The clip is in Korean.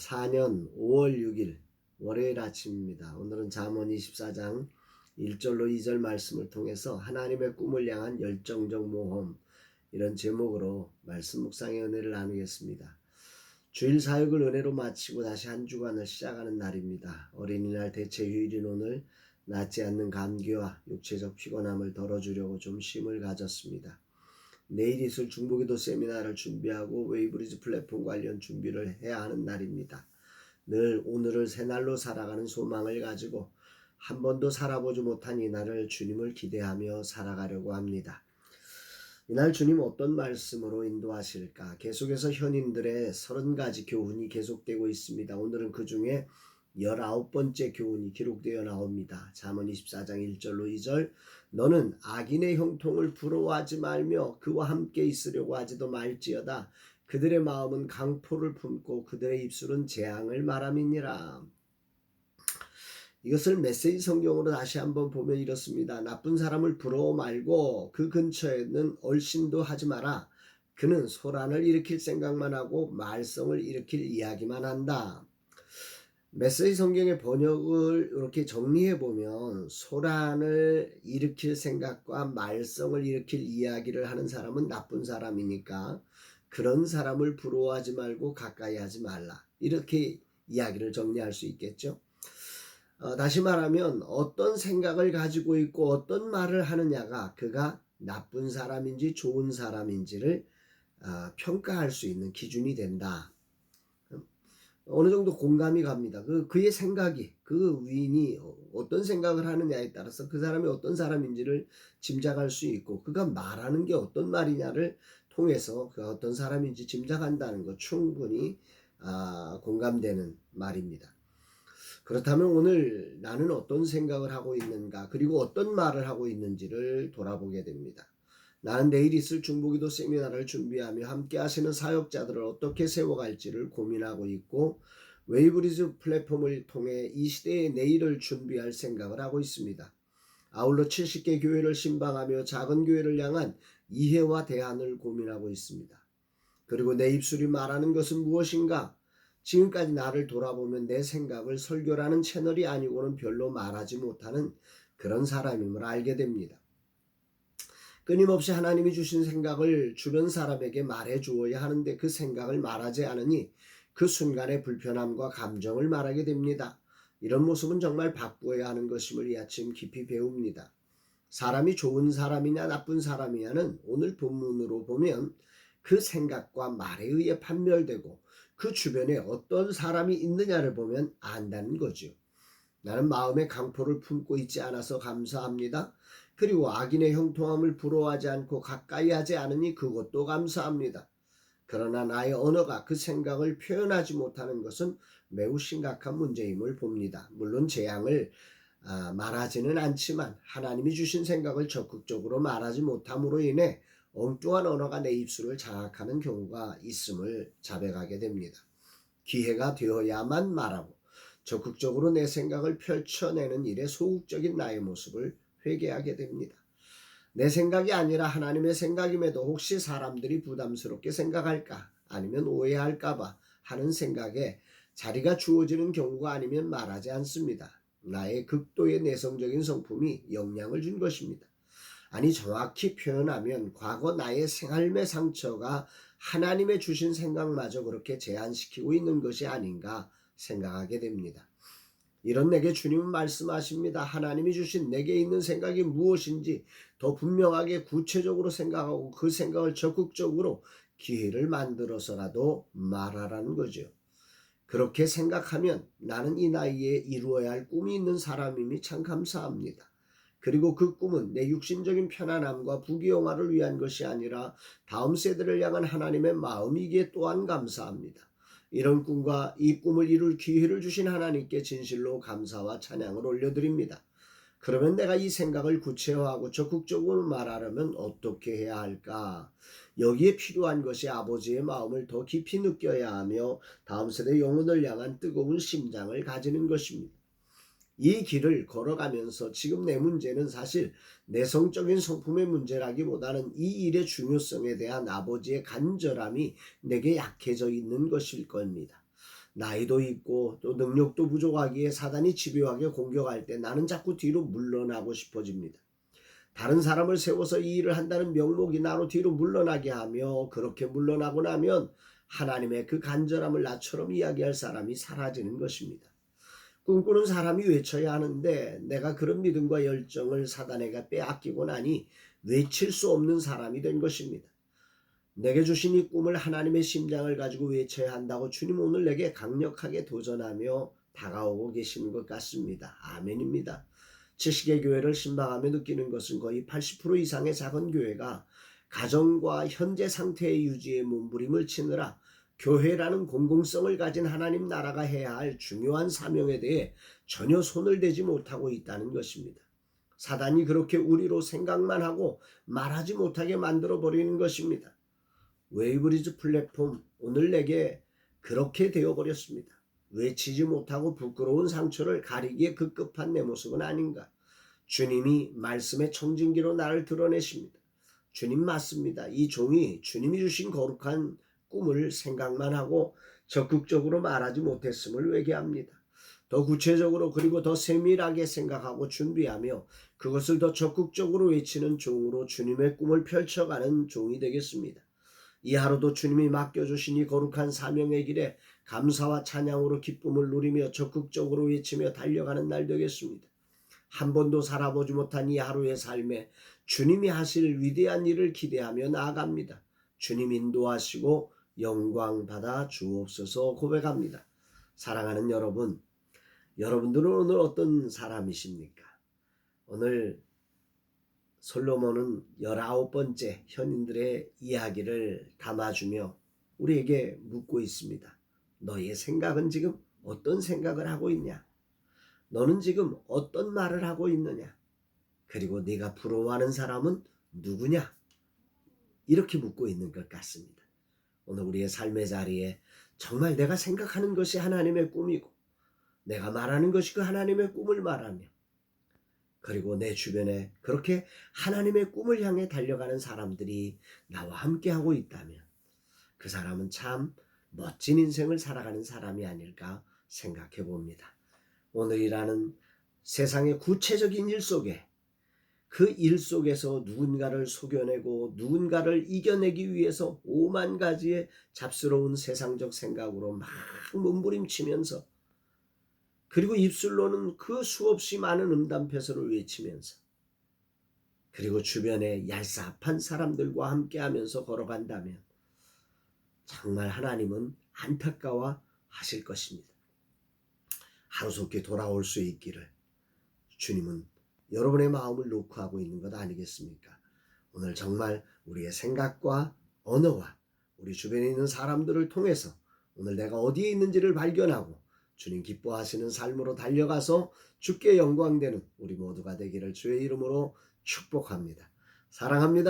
2024년 5월 6일 월요일 아침입니다. 오늘은 잠언 24장 1절로 2절 말씀을 통해서 하나님의 꿈을 향한 열정적 모험 이런 제목으로 말씀 묵상의 은혜를 나누겠습니다. 주일 사역을 은혜로 마치고 다시 한 주간을 시작하는 날입니다. 어린이날 대체 휴일인 오늘 낫지 않는 감기와 육체적 피곤함을 덜어주려고 좀 쉼을 가졌습니다. 내일 있을 중보기도 세미나를 준비하고 웨이브리지 플랫폼 관련 준비를 해야 하는 날입니다. 늘 오늘을 새날로 살아가는 소망을 가지고 한 번도 살아보지 못한 이날을 주님을 기대하며 살아가려고 합니다. 이날 주님 어떤 말씀으로 인도하실까? 계속해서 현인들의 서른 가지 교훈이 계속되고 있습니다. 오늘은 그 중에 열아홉 번째 교훈이 기록되어 나옵니다. 잠언 24장 1절로 2절 너는 악인의 형통을 부러워하지 말며 그와 함께 있으려고 하지도 말지어다. 그들의 마음은 강포를 품고 그들의 입술은 재앙을 말함이니라. 이것을 메시지 성경으로 다시 한번 보면 이렇습니다. 나쁜 사람을 부러워 말고 그 근처에는 얼씬도 하지 마라. 그는 소란을 일으킬 생각만 하고 말썽을 일으킬 이야기만 한다. 메시지 성경의 번역을 이렇게 정리해 보면 소란을 일으킬 생각과 말썽을 일으킬 이야기를 하는 사람은 나쁜 사람이니까 그런 사람을 부러워하지 말고 가까이 하지 말라. 이렇게 이야기를 정리할 수 있겠죠. 어, 다시 말하면 어떤 생각을 가지고 있고 어떤 말을 하느냐가 그가 나쁜 사람인지 좋은 사람인지를 어, 평가할 수 있는 기준이 된다. 어느 정도 공감이 갑니다. 그 그의 생각이 그 위인이 어떤 생각을 하느냐에 따라서 그 사람이 어떤 사람인지를 짐작할 수 있고 그가 말하는 게 어떤 말이냐를 통해서 그가 어떤 사람인지 짐작한다는 것 충분히 아, 공감되는 말입니다. 그렇다면 오늘 나는 어떤 생각을 하고 있는가 그리고 어떤 말을 하고 있는지를 돌아보게 됩니다. 나는 내일 있을 중보기도 세미나를 준비하며 함께 하시는 사역자들을 어떻게 세워갈지를 고민하고 있고 웨이브리즈 플랫폼을 통해 이 시대의 내일을 준비할 생각을 하고 있습니다. 아울러 70개 교회를 신방하며 작은 교회를 향한 이해와 대안을 고민하고 있습니다. 그리고 내 입술이 말하는 것은 무엇인가? 지금까지 나를 돌아보면 내 생각을 설교라는 채널이 아니고는 별로 말하지 못하는 그런 사람임을 알게 됩니다. 끊임없이 하나님이 주신 생각을 주변 사람에게 말해 주어야 하는데 그 생각을 말하지 않으니 그 순간의 불편함과 감정을 말하게 됩니다. 이런 모습은 정말 바꾸어야 하는 것임을 이 아침 깊이 배웁니다. 사람이 좋은 사람이냐 나쁜 사람이냐는 오늘 본문으로 보면 그 생각과 말에 의해 판별되고 그 주변에 어떤 사람이 있느냐를 보면 안다는 거죠. 나는 마음의 강포를 품고 있지 않아서 감사합니다. 그리고 악인의 형통함을 부러워하지 않고 가까이 하지 않으니 그것도 감사합니다. 그러나 나의 언어가 그 생각을 표현하지 못하는 것은 매우 심각한 문제임을 봅니다. 물론 재앙을 아, 말하지는 않지만 하나님이 주신 생각을 적극적으로 말하지 못함으로 인해 엉뚱한 언어가 내 입술을 장악하는 경우가 있음을 자백하게 됩니다. 기회가 되어야만 말하고 적극적으로 내 생각을 펼쳐내는 일에 소극적인 나의 모습을 회개하게 됩니다. 내 생각이 아니라 하나님의 생각임에도 혹시 사람들이 부담스럽게 생각할까 아니면 오해할까봐 하는 생각에 자리가 주어지는 경우가 아니면 말하지 않습니다. 나의 극도의 내성적인 성품이 영향을 준 것입니다. 아니 정확히 표현하면 과거 나의 삶의 상처가 하나님의 주신 생각마저 그렇게 제한시키고 있는 것이 아닌가 생각하게 됩니다. 이런 내게 주님은 말씀하십니다. 하나님이 주신 내게 있는 생각이 무엇인지 더 분명하게 구체적으로 생각하고 그 생각을 적극적으로 기회를 만들어서라도 말하라는 거죠. 그렇게 생각하면 나는 이 나이에 이루어야 할 꿈이 있는 사람임이 참 감사합니다. 그리고 그 꿈은 내 육신적인 편안함과 부귀영화를 위한 것이 아니라 다음 세대를 향한 하나님의 마음이기에 또한 감사합니다. 이런 꿈과 이 꿈을 이룰 기회를 주신 하나님께 진실로 감사와 찬양을 올려드립니다. 그러면 내가 이 생각을 구체화하고 적극적으로 말하려면 어떻게 해야 할까? 여기에 필요한 것이 아버지의 마음을 더 깊이 느껴야 하며 다음 세대 영혼을 향한 뜨거운 심장을 가지는 것입니다. 이 길을 걸어가면서 지금 내 문제는 사실 내성적인 성품의 문제라기보다는 이 일의 중요성에 대한 아버지의 간절함이 내게 약해져 있는 것일 겁니다. 나이도 있고 또 능력도 부족하기에 사단이 집요하게 공격할 때 나는 자꾸 뒤로 물러나고 싶어집니다. 다른 사람을 세워서 이 일을 한다는 명목이 나로 뒤로 물러나게 하며 그렇게 물러나고 나면 하나님의 그 간절함을 나처럼 이야기할 사람이 사라지는 것입니다. 꿈꾸는 사람이 외쳐야 하는데 내가 그런 믿음과 열정을 사단에게 빼앗기고 나니 외칠 수 없는 사람이 된 것입니다. 내게 주신 이 꿈을 하나님의 심장을 가지고 외쳐야 한다고 주님 오늘 내게 강력하게 도전하며 다가오고 계시는 것 같습니다. 아멘입니다. 지식의 교회를 신방하며 느끼는 것은 거의 80% 이상의 작은 교회가 가정과 현재 상태의 유지에 몸부림을 치느라 교회라는 공공성을 가진 하나님 나라가 해야 할 중요한 사명에 대해 전혀 손을 대지 못하고 있다는 것입니다. 사단이 그렇게 우리로 생각만 하고 말하지 못하게 만들어 버리는 것입니다. 웨이브리즈 플랫폼 오늘 내게 그렇게 되어 버렸습니다. 외치지 못하고 부끄러운 상처를 가리기에 급급한 내 모습은 아닌가. 주님이 말씀의 청진기로 나를 드러내십니다. 주님 맞습니다. 이 종이 주님이 주신 거룩한 꿈을 생각만 하고 적극적으로 말하지 못했음을 외계합니다. 더 구체적으로 그리고 더 세밀하게 생각하고 준비하며 그것을 더 적극적으로 외치는 종으로 주님의 꿈을 펼쳐가는 종이 되겠습니다. 이 하루도 주님이 맡겨주신 이 거룩한 사명의 길에 감사와 찬양으로 기쁨을 누리며 적극적으로 외치며 달려가는 날 되겠습니다. 한 번도 살아보지 못한 이 하루의 삶에 주님이 하실 위대한 일을 기대하며 나아갑니다. 주님 인도하시고 영광 받아 주옵소서 고백합니다. 사랑하는 여러분, 여러분들은 오늘 어떤 사람이십니까? 오늘 솔로몬은 열아홉 번째 현인들의 이야기를 담아주며 우리에게 묻고 있습니다. 너의 생각은 지금 어떤 생각을 하고 있냐? 너는 지금 어떤 말을 하고 있느냐? 그리고 네가 부러워하는 사람은 누구냐? 이렇게 묻고 있는 것 같습니다. 오늘 우리의 삶의 자리에 정말 내가 생각하는 것이 하나님의 꿈이고 내가 말하는 것이 그 하나님의 꿈을 말하며 그리고 내 주변에 그렇게 하나님의 꿈을 향해 달려가는 사람들이 나와 함께 하고 있다면 그 사람은 참 멋진 인생을 살아가는 사람이 아닐까 생각해 봅니다. 오늘이라는 세상의 구체적인 일 속에 그 일 속에서 누군가를 속여내고 누군가를 이겨내기 위해서 오만 가지의 잡스러운 세상적 생각으로 막 몸부림치면서 그리고 입술로는 그 수없이 많은 음담패설을 외치면서 그리고 주변에 얄삽한 사람들과 함께 하면서 걸어간다면 정말 하나님은 안타까워 하실 것입니다. 하루속히 돌아올 수 있기를 주님은 여러분의 마음을 놓고 하고 있는 것 아니겠습니까? 오늘 정말 우리의 생각과 언어와 우리 주변에 있는 사람들을 통해서 오늘 내가 어디에 있는지를 발견하고 주님 기뻐하시는 삶으로 달려가서 주께 영광되는 우리 모두가 되기를 주의 이름으로 축복합니다. 사랑합니다.